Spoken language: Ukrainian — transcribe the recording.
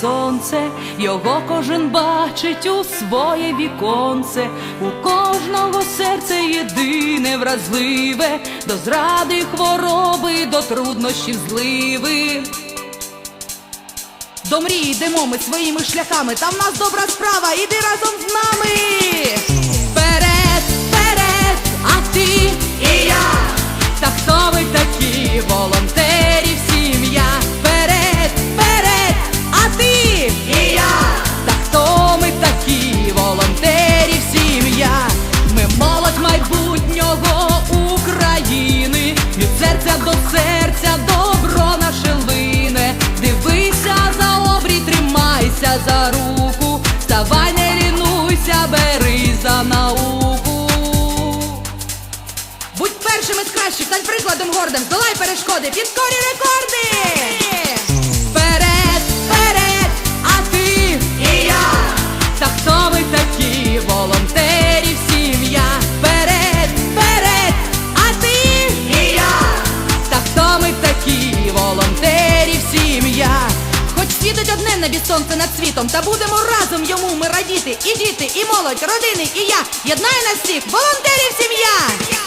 сонце, його кожен бачить у своє віконце, у кожного серце єдине вразливе, до зради хвороби, до труднощів зливи. До мрії йдемо ми своїми шляхами, там нас добра справа, іди разом з нами. Вперед, вперед, а ти і я. Та хто ви такі, волонтерів вставай, не лінуйся, бери за науку. Будь першим із кращих, стань прикладом гордим, долай перешкоди, підкорі рекорди! Світить одне небі сонце над світом, та будемо разом йому ми радіти. І діти, і молодь, родини, і я. Єднає нас всіх, волонтерів сім'я!